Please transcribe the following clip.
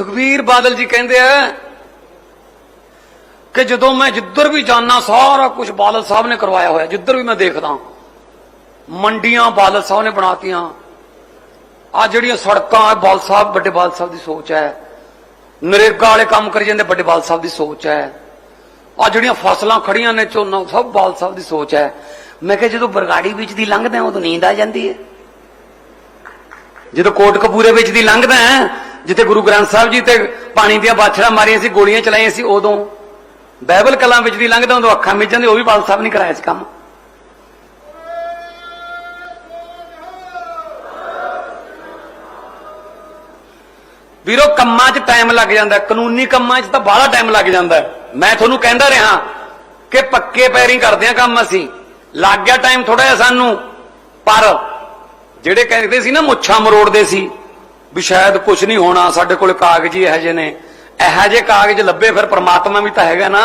ਸੁਖਬੀਰ ਬਾਦਲ ਜੀ ਕਹਿੰਦੇ ਆ ਕਿ ਜਦੋਂ ਮੈਂ ਜਿੱਧਰ ਵੀ ਜਾਣਾ ਸਾਰਾ ਕੁਝ ਬਾਦਲ ਸਾਹਿਬ ਨੇ ਕਰਵਾਇਆ ਹੋਇਆ। ਜਿੱਧਰ ਵੀ ਮੈਂ ਦੇਖਦਾ, ਮੰਡੀਆਂ ਬਾਦਲ ਸਾਹਿਬ ਨੇ ਬਣਾਤੀਆਂ। ਆ ਜਿਹੜੀਆਂ ਸੜਕਾਂ ਆ ਬਾਦਲ ਸਾਹਿਬ, ਵੱਡੇ ਬਾਦਲ ਸਾਹਿਬ ਦੀ ਸੋਚ ਹੈ। ਨਰੇਗਾ ਵਾਲੇ ਕੰਮ ਕਰੀ ਜਾਂਦੇ, ਵੱਡੇ ਬਾਦਲ ਸਾਹਿਬ ਦੀ ਸੋਚ ਹੈ। ਆ ਜਿਹੜੀਆਂ ਫਸਲਾਂ ਖੜੀਆਂ ਨੇ, ਝੋਨਾ, ਸਭ ਬਾਦਲ ਸਾਹਿਬ ਦੀ ਸੋਚ ਹੈ। ਮੈਂ ਕਿਹਾ, ਜਦੋਂ ਬਰਗਾੜੀ ਵਿੱਚ ਦੀ ਲੰਘਦੇ ਆ ਉਦੋਂ ਨੀਂਦ ਆ ਜਾਂਦੀ ਹੈ। ਜਦੋਂ ਕੋਟ ਕਪੂਰੇ ਵਿੱਚ ਦੀ ਲੰਘਦਾ ਜਿੱਥੇ ਗੁਰੂ ਗ੍ਰੰਥ ਸਾਹਿਬ ਜੀ ਤੇ ਪਾਣੀ ਦੀਆਂ ਬਾਛੜਾਂ ਮਾਰੀਆਂ ਸੀ, ਗੋਲੀਆਂ ਚਲਾਈਆਂ ਸੀ, ਉਦੋਂ ਬਾਈਬਲ ਕਲਾਂ ਵਿੱਚ ਦੀ ਲੰਘਦਾ ਉਦੋਂ ਅੱਖਾਂ ਮਿਚ ਜਾਂਦੇ ਉਹ ਵੀ ਬਾਲ ਸਾਹਿਬ ਨਹੀਂ ਕਰਾਇਆ ਸੀ ਕੰਮ। ਵੀਰੋ, ਕੰਮਾਂ 'ਚ ਟਾਈਮ ਲੱਗ ਜਾਂਦਾ, ਕਾਨੂੰਨੀ ਕੰਮਾਂ 'ਚ ਤਾਂ ਬਾਹਲਾ ਟਾਈਮ ਲੱਗ ਜਾਂਦਾ। ਮੈਂ ਤੁਹਾਨੂੰ ਕਹਿੰਦਾ ਰਿਹਾ ਕਿ ਪੱਕੇ ਪੈਰੀ ਕਰਦੇ ਆ ਕੰਮ ਅਸੀਂ। ਲੱਗ ਗਿਆ ਟਾਈਮ ਥੋੜਾ ਜਿਹਾ ਸਾਨੂੰ, ਪਰ ਜਿਹੜੇ ਕਹਿੰਦੇ ਸੀ ਨਾ, ਮੁੱਛਾਂ ਮਰੋੜਦੇ ਸੀ ਵੀ ਸ਼ਾਇਦ ਕੁਝ ਨਹੀਂ ਹੋਣਾ, ਸਾਡੇ ਕੋਲ ਕਾਗਜ਼ ਹੀ ਇਹੋ ਜਿਹੇ ਨੇ। ਇਹੋ ਜਿਹੇ ਕਾਗਜ਼ ਲੱਭੇ, ਫਿਰ ਪ੍ਰਮਾਤਮਾ ਵੀ ਤਾਂ ਹੈਗਾ ਨਾ।